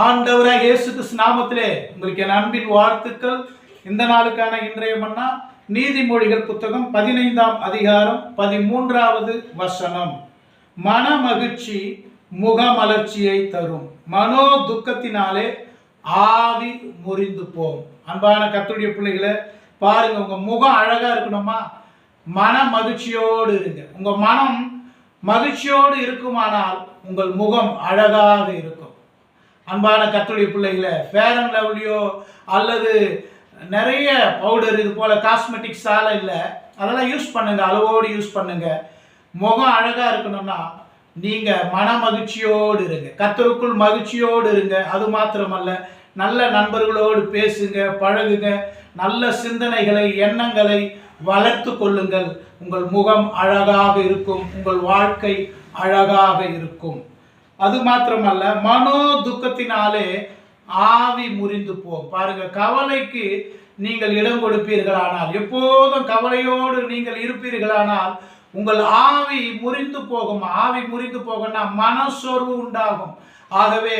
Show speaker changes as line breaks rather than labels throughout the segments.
ஆண்டவராக இயேசு கிறிஸ்து நாமத்திலே உங்களுக்கு என் அன்பின் வாழ்த்துக்கள். இந்த நாளுக்கான இன்றைய மன்னா நீதிமொழிகள் புத்தகம் பதினைந்தாம் அதிகாரம் பதிமூன்றாவது வசனம். மன மகிழ்ச்சி முகமலர்ச்சியை தரும். மனோ துக்கத்தினாலே ஆவி முறிந்து போம். அன்பான கத்துடைய பிள்ளைகளை பாருங்க உங்க முகம் அழகா இருக்கணுமா? மன மகிழ்ச்சியோடு இருங்க. உங்க மனம் மகிழ்ச்சியோடு இருக்குமானால் உங்கள் முகம் அழகாக இருக்கும். அன்பான கத்துடைய பிள்ளைகளை ஃபேர் அண்ட் லவ்லியோ அல்லது நிறைய பவுடர் இது போல காஸ்மெட்டிக்ஸால இல்லை அதெல்லாம் யூஸ் பண்ணுங்கள் அளவோடு யூஸ் பண்ணுங்கள் முகம் அழகாக இருக்கணும்னா நீங்கள் மன மகிழ்ச்சியோடு இருங்க. கத்தருக்குள் மகிழ்ச்சியோடு இருங்க. அது மாத்திரமல்ல நல்ல நண்பர்களோடு பேசுங்க பழகுங்க. நல்ல சிந்தனைகளை எண்ணங்களை வளர்த்து கொள்ளுங்கள். உங்கள் முகம் அழகாக இருக்கும் உங்கள் வாழ்க்கை அழகாக இருக்கும். அது மாத்திரமல்ல மனோ துக்கத்தினாலே ஆவி முறிந்து போகும் பாருங்க கவலைக்கு நீங்கள் இடம் கொடுப்பீர்களானால் எப்போதும் கவலையோடு நீங்கள் இருப்பீர்களானால் உங்கள் ஆவி முறிந்து போகும். ஆவி முறிந்து போகும்னா மனசோர்வு உண்டாகும். ஆகவே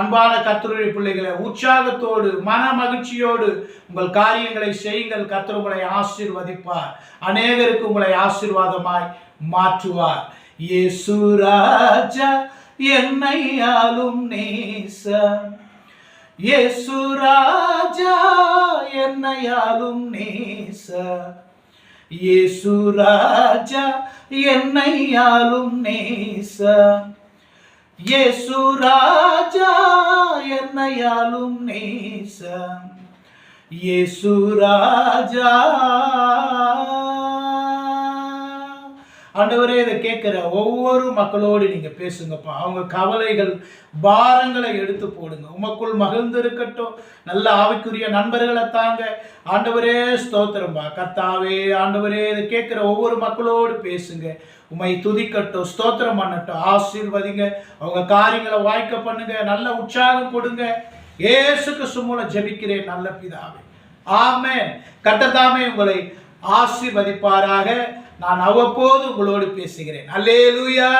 அன்பான கத்தருடைய பிள்ளைகளை உற்சாகத்தோடு மன மகிழ்ச்சியோடு உங்கள் காரியங்களை செய்யுங்கள். கத்தர் உங்களை ஆசீர்வதிப்பார். அநேகருக்கு உங்களை ஆசீர்வாதமாய் மாற்றுவார். இயேசு ராஜா என்னை ஆளும் நேசம் இயேசு ராஜா என்னை ஆளும் நேசம் இயேசு ராஜா என்னை ஆளும் நேசம் இயேசு ராஜா என்னை ஆளும் நேசம் இயேசு ராஜா ஆண்டவரே இதை கேட்குற ஒவ்வொரு மக்களோடு நீங்கள் பேசுங்கப்பா. அவங்க கவலைகள் பாரங்களை எடுத்து போடுங்க. உமக்குள் மகிழ்ந்து இருக்கட்டும். நல்ல ஆவிக்குரிய நண்பர்களை தாங்க. ஆண்டவரே ஸ்தோத்திரம்பா. கர்த்தாவே ஆண்டவரே இதை கேட்குற ஒவ்வொரு மக்களோடு பேசுங்க. உமை துதிக்கட்டும் ஸ்தோத்திரம் பண்ணட்டும். ஆசீர்வதிங்க. அவங்க காரியங்களை வாய்க்க பண்ணுங்க. நல்ல உற்சாகம் கொடுங்க. ஏசுக்கு சுமூல ஜெபிக்கிறேன் நல்ல பிதாவே. ஆமே கர்த்தர் உங்களை ஆசிர்வதிப்பாராக. நான் அவ்வப்போது உங்களோடு பேசுகிறேன். அல்லேலூயா.